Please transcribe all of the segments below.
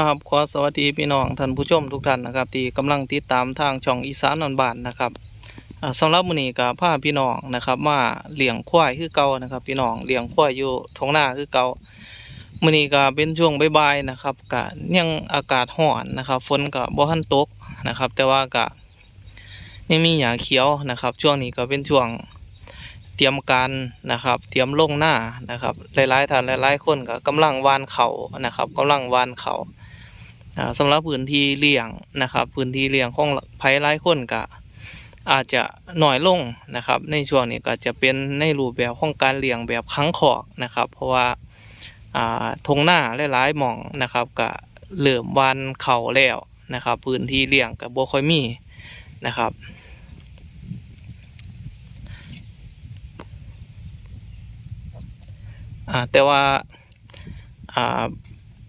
ครับ ขอสวัสดีพี่น้องท่านผู้ชมทุกท่านนะครับ ที่กำลังติดตามทางช่องอีสานนอนบานนะครับอ่าสำหรับมื้อนี้ก็พาพี่น้องนะครับมาเลี้ยงควายคือเก่านะครับ พี่น้องเลี้ยงควายอยู่ท้องนาคือเก่ามื้อนี้ก็เป็นช่วงบ่ายๆนะครับก็ยังอากาศร้อนนะครับ ฝนก็บ่ทันตกนะครับ แต่ว่าก็ยังมีหญ้าเขียวนะครับ ช่วงนี้ก็เป็นช่วงเตรียมการนะครับ เตรียมลงหน้านะครับหลายๆท่านหลายๆคนก็กำลังวานเขานะครับกำลังวานเข่า สำหรับพื้นที่เลี้ยงนะครับ พื้นที่เลี้ยงของไผ่หลายคนก็อาจจะหน่อยลงนะครับ ในช่วงนี้ก็จะเป็นในรูปแบบของการเลี้ยงแบบขังคอกนะครับ เพราะว่าทงหน้าหลายๆหม่องนะครับก็เริ่อมวานเข่าแล้วนะครับ พื้นที่เลี้ยงก็บ่ค่อยมีนะครับแต่ว่า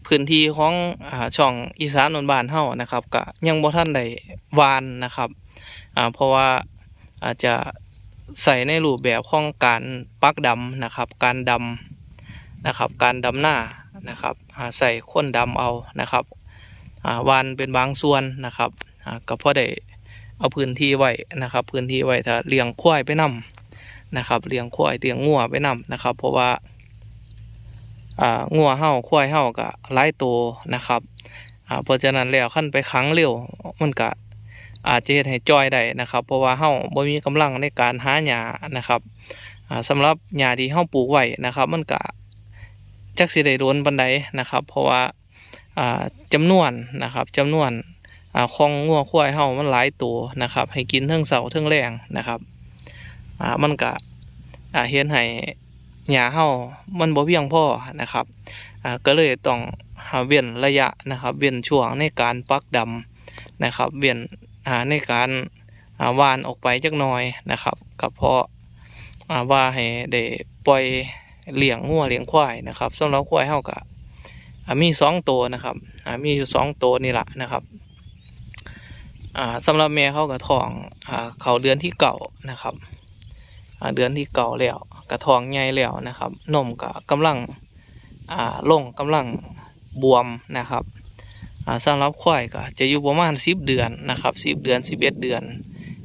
พื้นที่ของอช่องอีสานนนบานเฮ้านะครับก็ยังบ่ทันได้วานนะครับเพราะว่าอาจจะใส่ในรูปแบบของการปักดำนะครับ การดำนะครับ การดำหน้านะครับใส่ข้นดำเอานะครับวานเป็นบางส่วนนะครับก็พอได้เอาพื้นที่ไว้นะครับ พื้นที่ไว้ถ้าเลี้ยงควายไปนํนะครับเลี้ยงควายเลี้ยงงัวไปนํนะครับ เพราะว่า อ่างัวเห่าควายเห่าก็หลายตัวนะครับอ่าเพราะฉะนั้นแล้วขั้นไปขังเร็วมันก็อาจจะเฮ็ดให้จอยได้นะครับ เพราะว่าเห่าบ่มีกำลังในการหาหญ้านะครับอ่าสำหรับหญ้าที่เห่าปลูกไว้นะครับ มันก็จักสิได้โดนปานใดนะครับ เพราะว่าอ่าจำนวนนะครับจำนวนอ่าของงัวควายเห่ามันหลายตัวนะครับ ให้กินเทั้งเสาเทั้งแรงนะครับอ่ามันก็อ่าเฮ็ดให้ หญ้าเฮามันบ่เพียงพอนะครับอ่าก็เลยต้องหาเว้นระยะนะครับ เว้นช่วงในการปักดำนะครับเว้นอ่าในการาหวานออกไปจักหน่อยนะครับก็เพาะอ่าว่าให้ได้ปล่อยเลี้ยงงัวเลี้ยงควายนะครับสำหรับควายเฮาก็อ่ามีสองตัวนะครับอ่ามีอยู่สองตัวนี่แหละนะครับอ่าสำหรับแม่เขาก็ท้องอ่าเขาเดือนที่เก่านะครับอ่าเดือนที่เก่าแล้ว กระทองใหญ่แล้วนะครับนมก็กำลังอ่าลงกำลังบวมนะครับอ่าสำหรับควายก็จะอยู่ประมาณสิบเดือนนะครับสิบเดือนสิบเอ็ดเดือน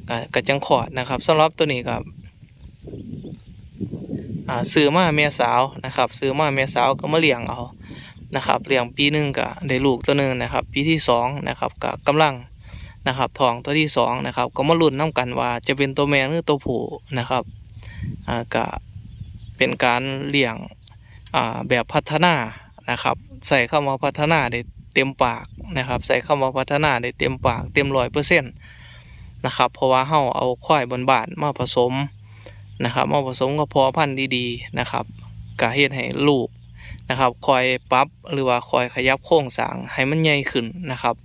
ก็กจังขอดนะครับสำหรับตัวนี้ก็อ่าซื้อมาแม่สาวนะครับซื้อมาแม่สาวก็มาเลี้ยงเอานะครับเลี้ยงปีหนึ่งก็ได้ลูกตัวหนึ่งนะครับ ปีที่สองนะครับก็กำลังนะครับทองตัวที่สองนะครับก็มาลุ้นน้กันว่าจะเป็นตัวแม่หรือตัวผู้นะครับอ่าก็ เป็นการเลี้ยงแบบพัฒนานะครับ ใส่เข้ามาพัฒนาได้เต็มปากนะครับ ใส่เข้ามาพัฒนาได้เต็มปาก เต็มร้อยเปอร์เซ็นต์นะครับ เพราะว่าเฮาเอาควายบนบานๆมาผสมนะครับมาผสมกับพอพันธุ์ดีๆนะครับก็เฮ็ดให้ลูกนะครับ คอยปรับหรือว่าคอยขยับโครงสร้างให้มันใหญ่ขึ้นนะครับ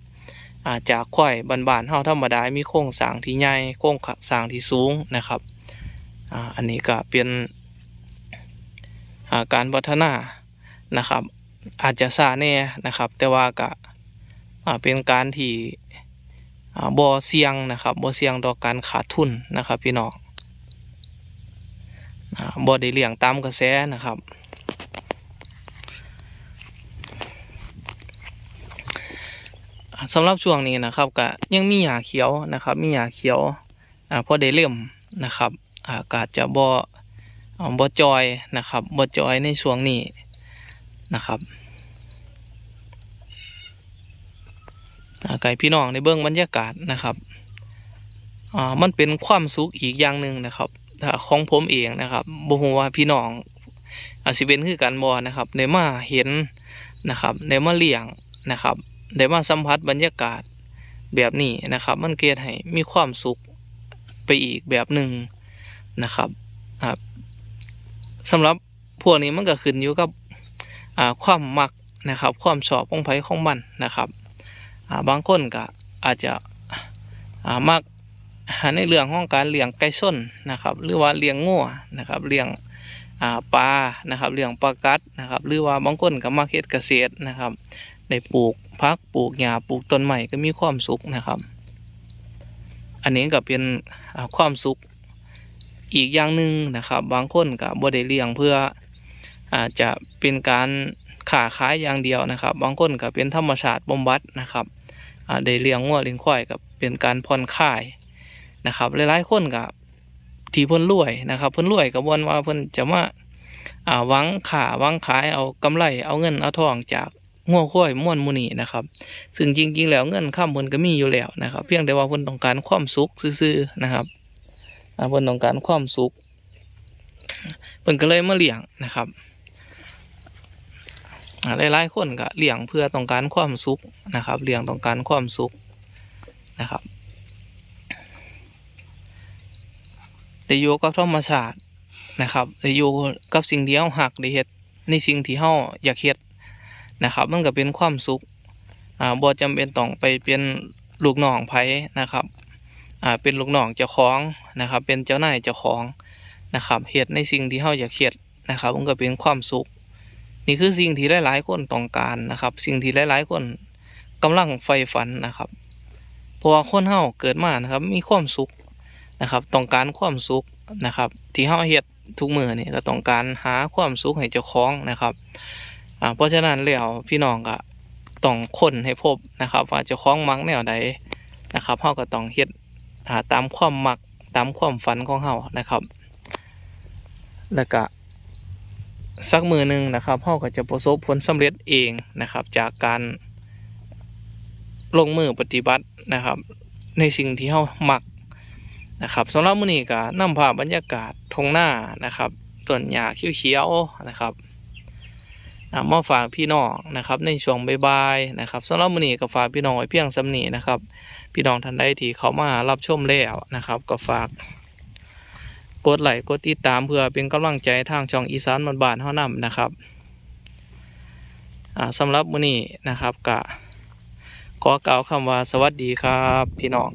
อาจากควายบานๆเฮาธรรมดามีโครงสร้างที่ใหญ่โครงสร้างที่สูงนะครับอ,อันนี้ก็เป็น การพัฒนานะครับ อาจจะซาแน่นะครับ แต่ว่าก็เป็นการที่อ่าบ่เสี่ยงนะครับบ่เสี่ยงต่อการขาดทุนนะครับพี่น้องอ่าบ่ได้เลี้ยงตามกระแสนะครับสำหรับช่วงนี้นะครับก็ยังมีหญ้าเขียวนะครับ มีหญ้าเขียวอ่าพอได้เล่มนะครับอากาศจะบ่ อ่าบ่จอยนะครับบ่จอยในช่วงนี้นะครับอ่าไก่พี่น้องในเบื้องบรรยากาศนะครับอ่ามันเป็นความสุขอีกอย่างหนึ่งนะครับของผมเองนะครับบ่ฮู้ว่าพี่น้องอาจสิเป็นคือกันบ่นะครับได้มาเห็นนะครับได้มาเลี้ยงนะครับได้มาสัมผัสบรรยากาศแบบนี้นะครับ มันเกิดให้มีความสุขไปอีกแบบหนึ่งนะครับครับ สำหรับพวกนี้มันก็ขึ้นอยู่กับความมักนะครับ ความชอบของไผของมันนะครับาบางคนก็อาจจะามักในเรื่องของการเลี้ยงไก่ส้นนะครับ หรือว่าเลี้ยงงัวนะครับเลี้ยงปลานะครับเลี้ยงปลากัดนะครับ หรือว่าบางคนก็มักเฮ็ดเกษตรนะครับได้ปลูกพักปลูกหญ้าปลูกต้นไม้ก็มีความสุขนะครับ อันนี้ก็เป็นความสุข อีกอย่างหนึ่งนะครับ บางคนก็บ่ได้เลี้ยงเพื่ออาจจะเป็นการขาขายอย่างเดียวนะครับ บางคนก็เป็นธรรมชาติบำบัดนะครับได้เลี้ยงงัวเลี้ยงควายกับเป็นการผ่อนคลายนะครับหลายๆคนก็ที่เพิ่นรวยนะครับเพิ่นรวยก็บ่นว่าเพิ่นจะมาอ่าหวังขาหวังขายเอากำไรเอาเงินเอาทองจากงัวควายม่วนมูนีนะครับ ซึ่งจริงๆ แล้วเงินค้ำเพิ่นก็มีอยู่แล้วนะครับ เพียงแต่ว่าเพิ่นต้องการความสุขซื่อๆนะครับ เพิ่นต้องการความสุขเพิ่นก็เลยมาเลี้ยงนะครับอ่าหลายๆคนก็เลี้ยงเพื่อต้องการความสุขนะครับเลี้ยงต้องการความสุขนะครับได้อยู่กับธรรมชาตินะครับได้อยู่กับสิ่งที่เฮาหักได้เฮ็ดในสิ่งที่เฮาอยากเฮ็ดนะครับ มันก็เป็นความสุขอ่าบ่จำเป็นต้องไปเป็นลูกน้องไผนะครับ อ่าเป็นลูกน้องเจ้าของนะครับ เป็นเจ้านายเจ้าของนะครับเฮ็ดในสิ่งที่เฮาอยากเฮ็ดนะครับ มันก็เป็นความสุข นี่คือสิ่งที่หลายๆคนต้องการนะครับ สิ่งที่หลายๆคนกำลังใฝ่ฝันนะครับเพราะว่าคนเฮาเกิดมานะครับ มีความสุขนะครับ ต้องการความสุขนะครับ ที่เฮาเฮ็ดทุกมือนี่ก็ต้องการหาความสุขให้เจ้าของนะครับอ่าเพราะฉะนั้นแล้วพี่น้องก็ต้องค้นให้พบนะครับ ว่าเจ้าของมักแนวใดนะครับเฮาก็ต้องเฮ็ด อ่าตามความมักตามความฝันของเฮานะครับ แล้วก็สักมือหนึ่งนะครับเฮาก็จะประสบผลสำเร็จเองนะครับ จากการลงมือปฏิบัตินะครับ ในสิ่งที่เฮาหมักนะครับสำหรับมื้อนี้ก็นำภาพบรรยากาศทงหน้านะครับต้นหญ้าเขียวๆนะครับ มาฝากพี่น้องนะครับในช่วงบ่ายๆนะครับสำหรับมื้อนี้ก็ฝากพี่น้องไว้เพียงสำนีนะครับ พี่น้องท่านใดที่เข้ามารับชมแล้วนะครับ ก็ฝาก กดไลค์กดติดตามเพื่อเป็นกำลังใจทางช่องอีสานบ้านๆเฮานํนะครับอ่าสำหรับมื้อนี้นะครับก็ขอกล่าวคำว่าสวัสดีครับ พี่น้อง